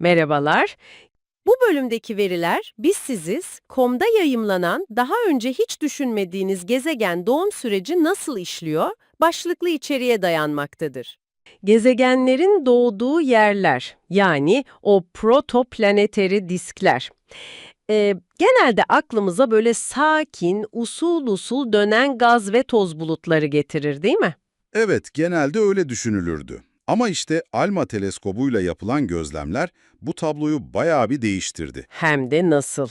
Merhabalar. Bu bölümdeki veriler biz siziz, komda yayımlanan daha önce hiç düşünmediğiniz gezegen doğum süreci nasıl işliyor başlıklı içeriğe dayanmaktadır. Gezegenlerin doğduğu yerler yani o protoplaneteri diskler. Ee, genelde aklımıza böyle sakin, usul usul dönen gaz ve toz bulutları getirir değil mi? Evet, genelde öyle düşünülürdü. Ama işte ALMA teleskobuyla yapılan gözlemler bu tabloyu bayağı bir değiştirdi. Hem de nasıl.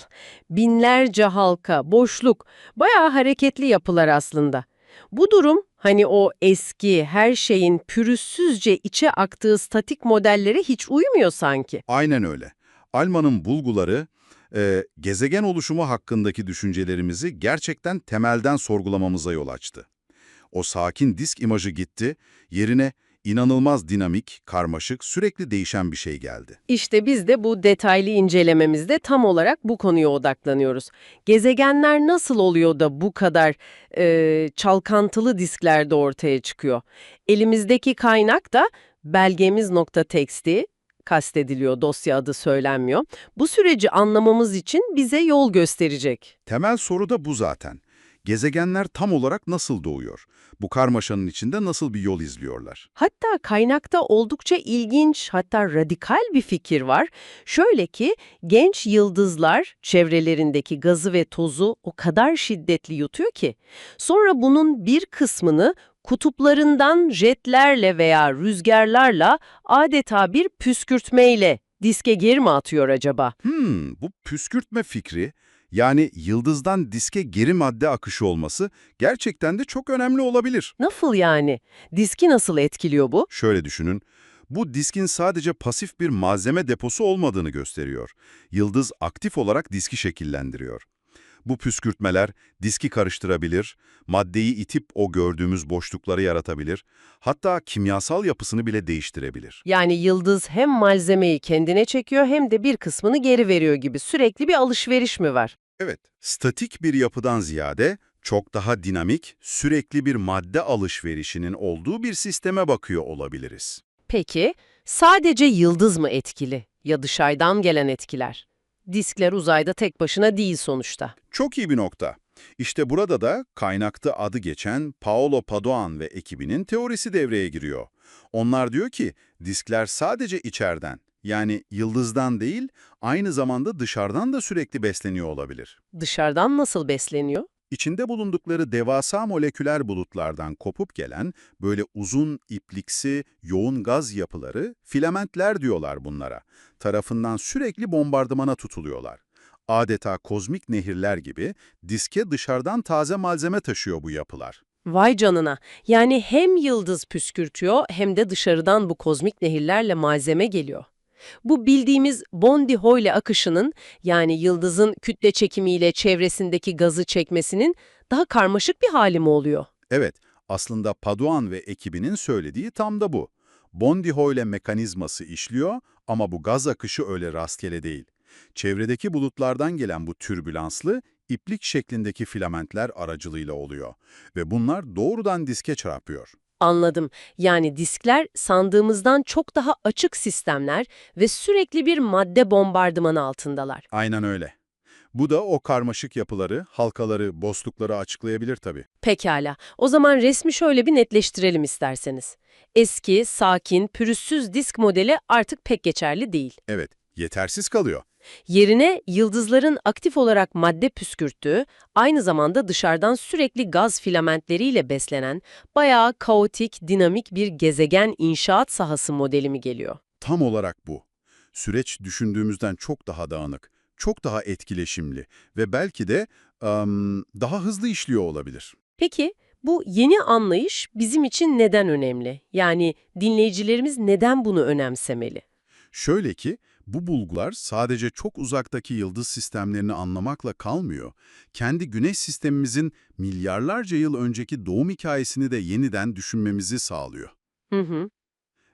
Binlerce halka, boşluk, bayağı hareketli yapılar aslında. Bu durum hani o eski her şeyin pürüzsüzce içe aktığı statik modellere hiç uymuyor sanki. Aynen öyle. ALMA'nın bulguları, e, gezegen oluşumu hakkındaki düşüncelerimizi gerçekten temelden sorgulamamıza yol açtı. O sakin disk imajı gitti, yerine inanılmaz dinamik, karmaşık, sürekli değişen bir şey geldi. İşte biz de bu detaylı incelememizde tam olarak bu konuya odaklanıyoruz. Gezegenler nasıl oluyor da bu kadar e, çalkantılı disklerde ortaya çıkıyor? Elimizdeki kaynak da belgemiz.txt'i kastediliyor, dosya adı söylenmiyor. Bu süreci anlamamız için bize yol gösterecek. Temel soru da bu zaten. Gezegenler tam olarak nasıl doğuyor? Bu karmaşanın içinde nasıl bir yol izliyorlar? Hatta kaynakta oldukça ilginç, hatta radikal bir fikir var. Şöyle ki, genç yıldızlar çevrelerindeki gazı ve tozu o kadar şiddetli yutuyor ki, sonra bunun bir kısmını kutuplarından jetlerle veya rüzgarlarla adeta bir püskürtmeyle diske geri mi atıyor acaba? Hmm, bu püskürtme fikri, yani yıldızdan diske geri madde akışı olması gerçekten de çok önemli olabilir. Nasıl yani? Diski nasıl etkiliyor bu? Şöyle düşünün, bu diskin sadece pasif bir malzeme deposu olmadığını gösteriyor. Yıldız aktif olarak diski şekillendiriyor. Bu püskürtmeler diski karıştırabilir, maddeyi itip o gördüğümüz boşlukları yaratabilir, hatta kimyasal yapısını bile değiştirebilir. Yani yıldız hem malzemeyi kendine çekiyor hem de bir kısmını geri veriyor gibi sürekli bir alışveriş mi var? Evet, statik bir yapıdan ziyade çok daha dinamik, sürekli bir madde alışverişinin olduğu bir sisteme bakıyor olabiliriz. Peki sadece yıldız mı etkili ya dışarıdan gelen etkiler? Diskler uzayda tek başına değil sonuçta. Çok iyi bir nokta. İşte burada da kaynakta adı geçen Paolo Padoan ve ekibinin teorisi devreye giriyor. Onlar diyor ki diskler sadece içeriden yani yıldızdan değil aynı zamanda dışarıdan da sürekli besleniyor olabilir. Dışarıdan nasıl besleniyor? İçinde bulundukları devasa moleküler bulutlardan kopup gelen böyle uzun, ipliksi, yoğun gaz yapıları, filamentler diyorlar bunlara, tarafından sürekli bombardımana tutuluyorlar. Adeta kozmik nehirler gibi diske dışarıdan taze malzeme taşıyor bu yapılar. Vay canına. Yani hem yıldız püskürtüyor hem de dışarıdan bu kozmik nehirlerle malzeme geliyor. Bu bildiğimiz Bondi-Hoyle akışının yani yıldızın kütle çekimiyle çevresindeki gazı çekmesinin daha karmaşık bir hali mi oluyor? Evet, aslında Paduan ve ekibinin söylediği tam da bu. Bondi-Hoyle mekanizması işliyor ama bu gaz akışı öyle rastgele değil. Çevredeki bulutlardan gelen bu türbülanslı, iplik şeklindeki filamentler aracılığıyla oluyor ve bunlar doğrudan diske çarpıyor. Anladım. Yani diskler sandığımızdan çok daha açık sistemler ve sürekli bir madde bombardımanı altındalar. Aynen öyle. Bu da o karmaşık yapıları, halkaları, boşlukları açıklayabilir tabii. Pekala. O zaman resmi şöyle bir netleştirelim isterseniz. Eski, sakin, pürüzsüz disk modeli artık pek geçerli değil. Evet, yetersiz kalıyor. Yerine yıldızların aktif olarak madde püskürttüğü, aynı zamanda dışarıdan sürekli gaz filamentleriyle beslenen, bayağı kaotik, dinamik bir gezegen inşaat sahası modeli mi geliyor? Tam olarak bu. Süreç düşündüğümüzden çok daha dağınık, çok daha etkileşimli ve belki de ım, daha hızlı işliyor olabilir. Peki, bu yeni anlayış bizim için neden önemli? Yani dinleyicilerimiz neden bunu önemsemeli? Şöyle ki, bu bulgular sadece çok uzaktaki yıldız sistemlerini anlamakla kalmıyor, kendi güneş sistemimizin milyarlarca yıl önceki doğum hikayesini de yeniden düşünmemizi sağlıyor. Hı hı.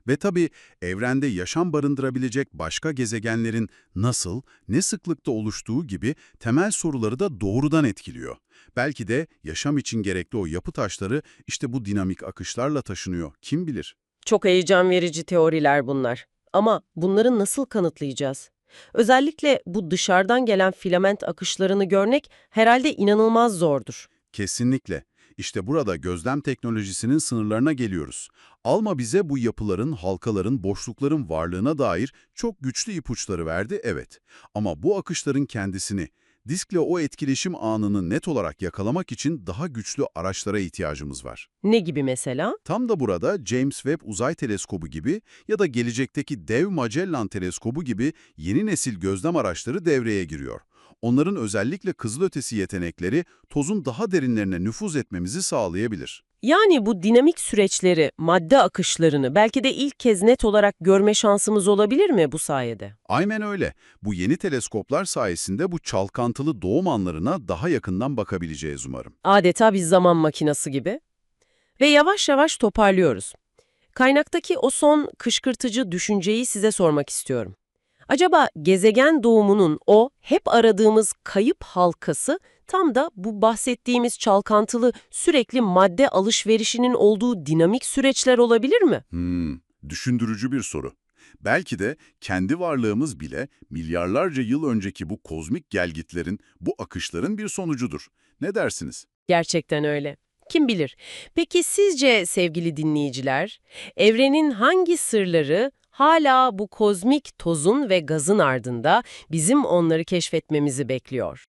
Ve tabii evrende yaşam barındırabilecek başka gezegenlerin nasıl, ne sıklıkta oluştuğu gibi temel soruları da doğrudan etkiliyor. Belki de yaşam için gerekli o yapı taşları işte bu dinamik akışlarla taşınıyor, kim bilir? Çok heyecan verici teoriler bunlar. Ama bunları nasıl kanıtlayacağız? Özellikle bu dışarıdan gelen filament akışlarını görmek herhalde inanılmaz zordur. Kesinlikle. İşte burada gözlem teknolojisinin sınırlarına geliyoruz. Alma bize bu yapıların, halkaların, boşlukların varlığına dair çok güçlü ipuçları verdi, evet. Ama bu akışların kendisini, diskle o etkileşim anını net olarak yakalamak için daha güçlü araçlara ihtiyacımız var. Ne gibi mesela? Tam da burada James Webb Uzay Teleskobu gibi ya da gelecekteki dev Magellan Teleskobu gibi yeni nesil gözlem araçları devreye giriyor. Onların özellikle kızılötesi yetenekleri tozun daha derinlerine nüfuz etmemizi sağlayabilir. Yani bu dinamik süreçleri, madde akışlarını belki de ilk kez net olarak görme şansımız olabilir mi bu sayede? Aynen öyle. Bu yeni teleskoplar sayesinde bu çalkantılı doğum anlarına daha yakından bakabileceğiz umarım. Adeta bir zaman makinası gibi. Ve yavaş yavaş toparlıyoruz. Kaynaktaki o son kışkırtıcı düşünceyi size sormak istiyorum. Acaba gezegen doğumunun o hep aradığımız kayıp halkası tam da bu bahsettiğimiz çalkantılı sürekli madde alışverişinin olduğu dinamik süreçler olabilir mi? Hmm, düşündürücü bir soru. Belki de kendi varlığımız bile milyarlarca yıl önceki bu kozmik gelgitlerin, bu akışların bir sonucudur. Ne dersiniz? Gerçekten öyle. Kim bilir? Peki sizce sevgili dinleyiciler, evrenin hangi sırları hala bu kozmik tozun ve gazın ardında bizim onları keşfetmemizi bekliyor?